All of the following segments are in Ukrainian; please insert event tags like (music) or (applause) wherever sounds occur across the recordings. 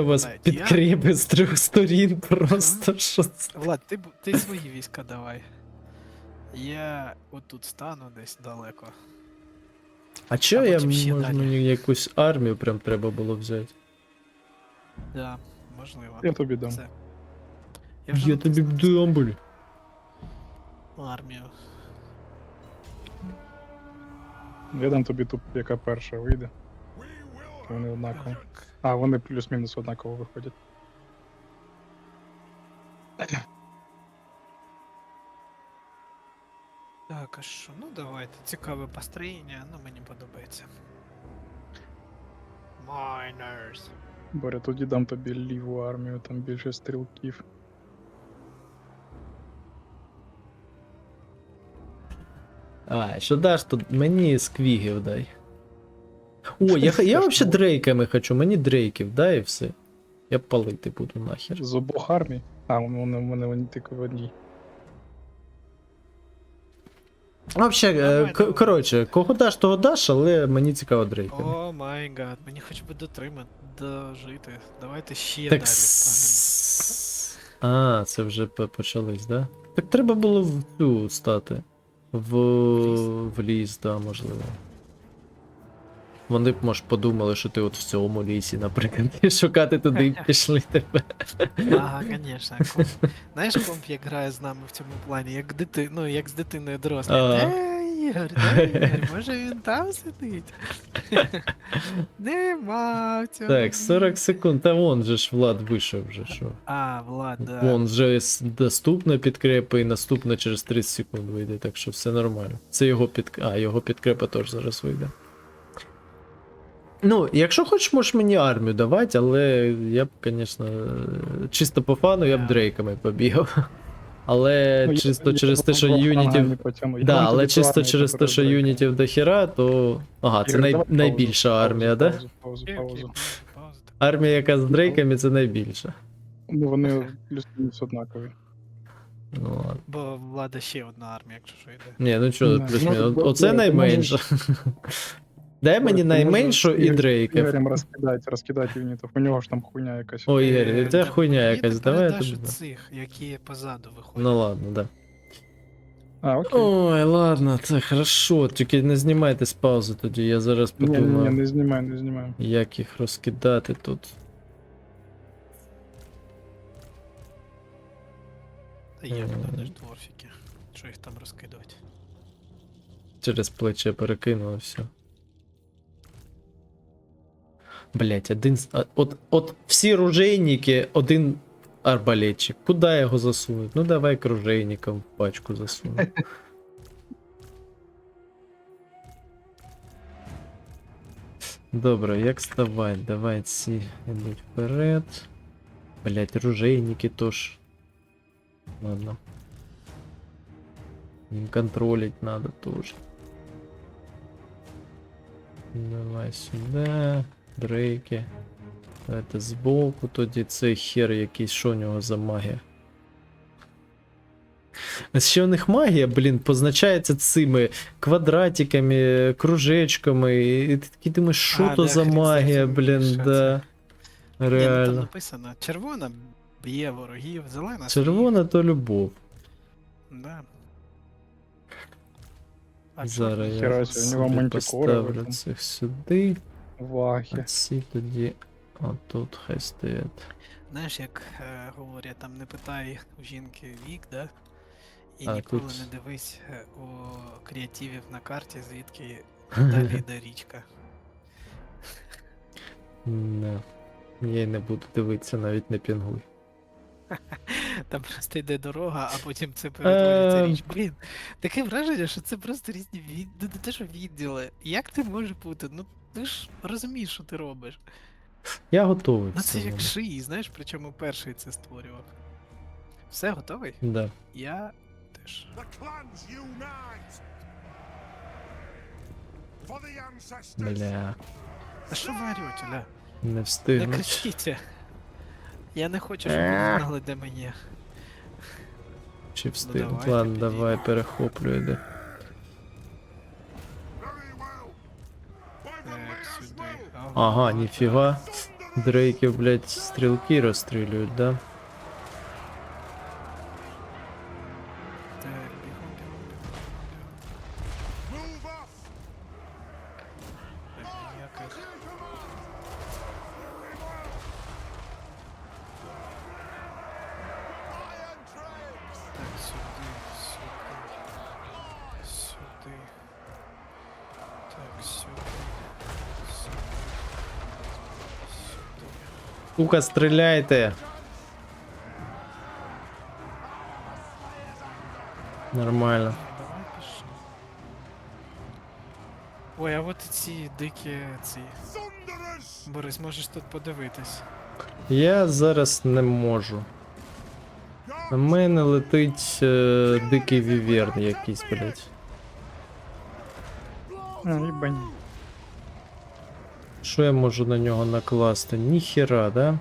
У вас. Я- підкріпи з трьох сторін просто що це? Влад, ти, б- ти свої війська давай. Я отут стану десь далеко. А чого я потім ще далі. мені якусь армію прям треба було взяти? Да, можливо. Я тобі дам. Це. Я, вже тобі натиснув дам, блін. армію. Я дам тобі ту, яка перша вийде. Вони однаково. А, вони плюс-мінус однаково виходять. Так, а що? Ну давайте. Цікаве построєння, ну мені подобається. Miners. Боря, тоді дам тобі ліву армію, там більше стрілків. А, що даш, то мені сквігів дай. О, я, я вообще дрейками хочу, мені дрейків дай і все. Я палити буду нахер. З обох армій. А, вони, вони, вони тільки в одній. Вообще, е, Давай, давай. коротше, кого даш, того даш, але мені цікаво дрейками. О май гад, мені хоч би дотримати, дожити. Давайте ще так. далі. с- А, це вже по- почались, да? Так треба було в цю стати. В, в ліс, да, можливо. Вони б, може, подумали, що ти от в цьому лісі, наприклад, і шукати туди і пішли тебе. Ага, звісно. Знаєш, комп як грає з нами в цьому плані, як дити... ну, як з дитиною. Ага. Де Ігор, де Ігор? Може він там сидить? Нема в цьому. Так, 40 секунд. Та вон же ж Влад вийшов вже, що. А, Влад, да. Вон вже доступна підкрепа і наступна через 30 секунд вийде, так що все нормально. Це його під... А, його підкрепа теж зараз вийде. Ну, якщо хочеш, можеш мені армію давати, але я б, звісно, чисто по фану я б дрейками побігав. Але Ну, чисто я через те, що юнітів. Да, але чисто через те, що юнітів до хіра, то. Ага, це най... найбільша армія, да? Армія, яка з дрейками, це найбільша. Ну, вони плюс-мінус однакові. Ну ладно. Бо влада ще одна армія, якщо що йде. Ні, ну що, Ну, плюс ну, мінус. бо- Оце найменше. (laughs) Дай мені найменшу і дрейків. Ігорем розкидати, розкидати юнітів. У нього ж там хуйня якась. Ой, Ігор, це хуйня якась, давай дам. цих, які позаду виходять. Ну ладно, да. А, окей. Ой, ладно, це хорошо. Тільки не знімайте з паузи тоді, я зараз Ні, ні, ні, не знімай, не знімай. як їх розкидати тут. Та є вони ж дворфіки. Що їх там розкидувати? Через плече перекинуло все. Блять, один. От, от всі ружейники, один арбалетчик. Куда його засунуть? Ну давай к в пачку засунуть. Добре, як ставать? Давай ці йдуть вперед. Блять, ружейники тож. Ладно. Їм контролить надо тоже. Давай сюди. Дрейки. Давайте збоку тоді цей хер якийсь, що у нього за магія. А Ще у них магія, блін, позначається цими квадратиками, кружечками. І ти такий думаєш, що то да, за магія, блін, да. Ну там написано червона б'є ворогів, зелена Червона то любов. Да. А Зараз я собі, поставлю цих сюди. А ці тоді отут хай стоять. Знаєш, як е, говорять, там не питай у жінки вік, да? І А, ніколи тут- не дивись е, у креативів на карті, звідки (laughs) далі йде річка. Не. Я й не буду дивитися, навіть не пінгуй. (laughs) Там просто йде дорога, а потім це перетворюється Ем. річ. Блін, таке враження, що це просто різні від... ну, не те, що відділи. Як ти можеш бути? Ну ти ж розумієш, що ти робиш. Я готовий. Ну це як шиї, знаєш, причому перший це створював. Все готовий? Да. Я теж. The clans unite! For the ancestors! Бля. А що ви орете, ля? Не Не кричіть. Я не хочу, щоб ви Е. знали, де мені. Чи встигну? давайте, Ладно, підійдемо. давай перехоплю іди. Ага, ніфіга. Дрейків, блядь, стрілки розстрілюють, да? Так, бігом, бігом, бігом, бігом. Move off! Так, ніяких. Iron trains! Так, сюди, сюди. Сюди. Так, сюди. Сюди. Сука, стріляйте! Нормально. Ой, а от і ці дикі ці. Борис, можеш тут подивитись. Я зараз не можу. На мене летить е, дикий віверн якийсь, блядь. А, їбань. Що я можу на нього накласти? Ніхера, да?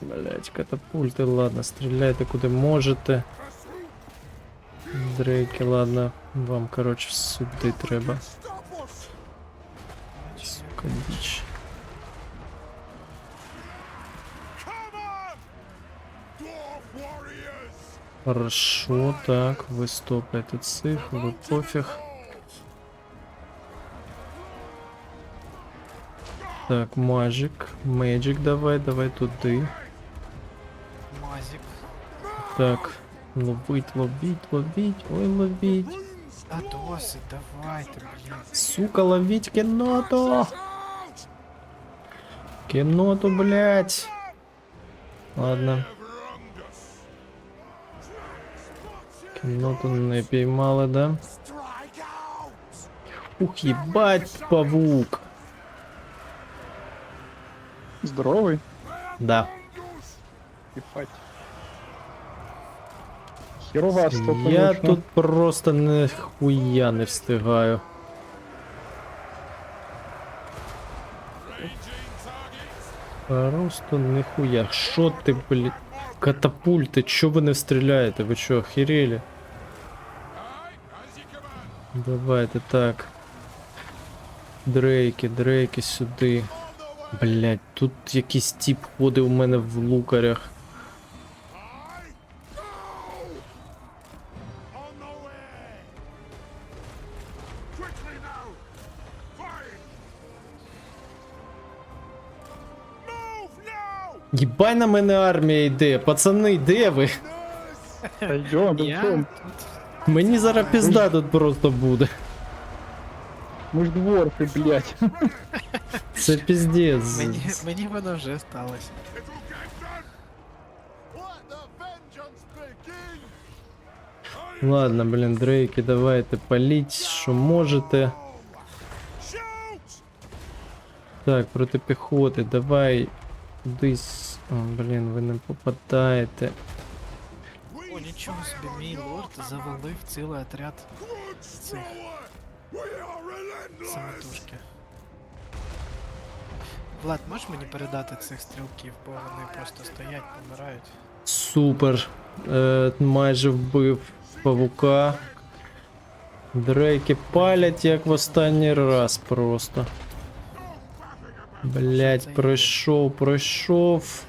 Блять, катапульти, ладно, стріляйте куди можете. Дрейки, ладно, вам, коротше, сюди треба. Сука, діч. Хорошо, так, ви стопаєте цих, ви пофіг. Так, Magic, Magic давай, давай туди. Мазік. Так, ловить, ловить, ловить, ой, ловить. Та досить, давайте, блін. Сука, ловить кеноту! Кеноту, блять. Ладно. Кеноту не піймали, да? Ух, ебать, павук. Здоровий? Да. Їбать. Хірова стопа Я тут просто не хуя не встигаю. Просто нихуя. Що ти, блін? Катапульти, чо ви не стріляєте? Ви що, охерели? Давайте так. Дрейки, дрейки сюди. Блять, тут якийсь тип ходить у мене в лукарях. Єбай на мене армія йде, пацани, де ви? Та Мені зараз пізда тут просто буде. Ми ж дворфи, блядь. Це піздець. Мені, мені воно вже сталося. Ладно, блін, дрейки, давайте паліть, що можете. Так, проти піхоти, давай. Кудись. О, блін, ви не попадаєте. Нічого собі, мій лорд завалив цілий отряд цих самотужки. Влад, можеш мені передати цих стрілків, бо вони просто стоять, помирають. Супер. Е, майже вбив павука. Дрейки палять, як в останній раз просто. Блять, пройшов, пройшов.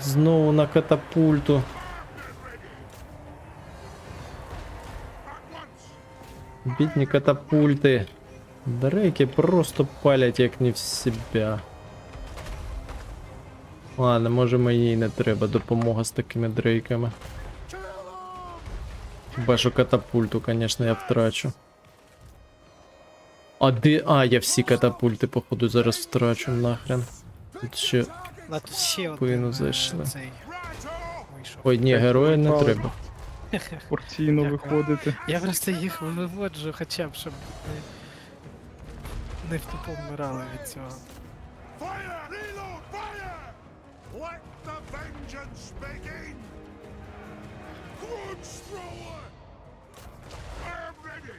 Знову на катапульту. Бідні катапульти. Дрейки просто палять як не в себя. Ладно, може мені не треба допомога з такими дрейками. Хіба що катапульту, звісно, я втрачу. А де. А, я всі катапульти, походу, зараз втрачу нахрен. Тут ще. Спину е, зайшли. Ой, ні, героя не треба. (laughs) Порційно Дякую. виходити. Я просто їх виводжу хоча б, щоб не, не втупо вмирали від цього. Fire! Reload! Fire! Let the vengeance begin! Grudge! I am ready!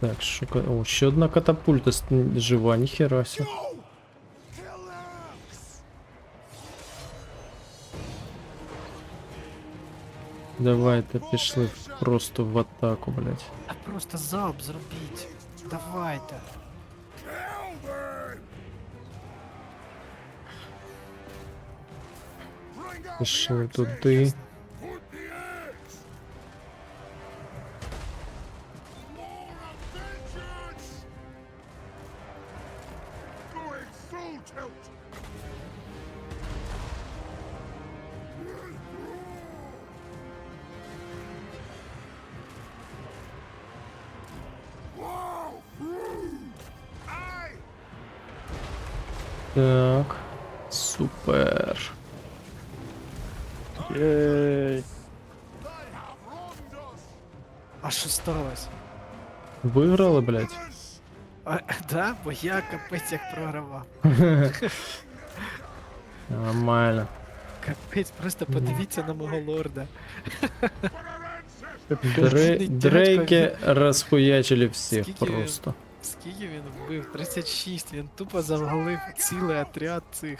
Так, що. ка- О, ще одна катапульта с- жива, ніхера сі. Go! Давайте пішли в- просто в атаку, блять. А просто залп зробіть. Давайте. Calvin! Bring out the Пішли axe, туди. Так. Супер. Єй. They have wronged us! А що сталося? Виграли, блядь. Us! А, да? Бо я капець як програвав. Нормально. Капець, просто подивіться на мого лорда. Дре... Дядько, Дрейки розхуячили всіх Скільки він- просто. Скільки він вбив? 36, він тупо завалив цілий отряд цих.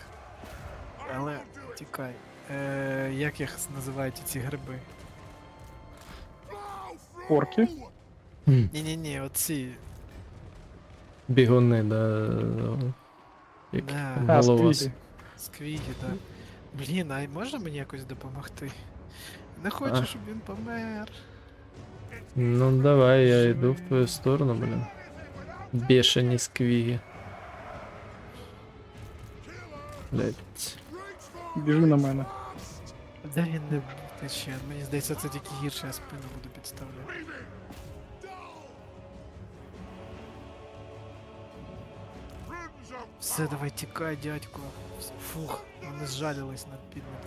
Але тікай. Е, як їх називають ці гриби? Орки? Ні-ні-ні, оці. Бігуни, да. Які Да. А, голова. сквіги. Сквіги, так. Блін, а може мені якось допомогти? Не хочу, А. щоб він помер. Ну давай, я йду в твою сторону, блін. Бешені сквіги. Блять. Біжи на мене. Де він не тече? Мені здається, це тільки гірше, я спину буду підставляти. Все, давай тікай, дядько. Фух, вони зжалились над підмет.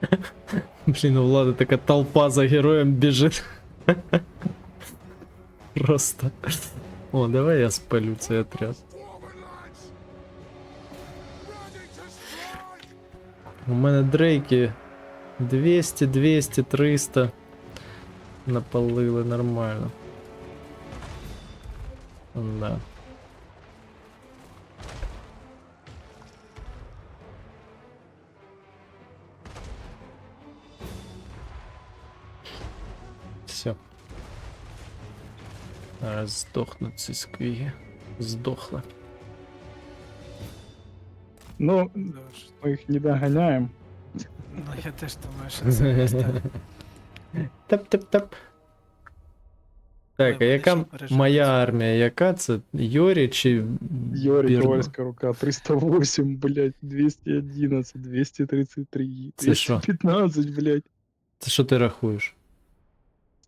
fire undead! Блін, у Влада така толпа за героєм біжить. Просто. О, давай я спалю цей отряд. Forward, lads! Ready to strike! У мене дрейки 200, 200, 300. Напалили нормально. Да. Зараз здохнуть ці сквіги. Здохли. Ну, Тож, ми їх не доганяємо. Ну я теж думаю, що (laughs) це просто. Тап-тап-тап. Так, а вони яка ще переживуть. моя армія? Яка це? Йорі чи Йорі, Бірма? ковальська рука, 308, блядь, 211, 233, Це що? 215, блядь. Це що ти рахуєш?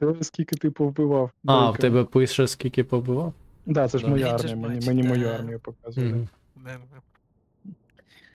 Це скільки ти повбивав. А, в тебе пише скільки побивав? Да, це ж Да. моя Він же ж армія, мені, бачить, мені да. мою армію показує. Мгм. Не, не,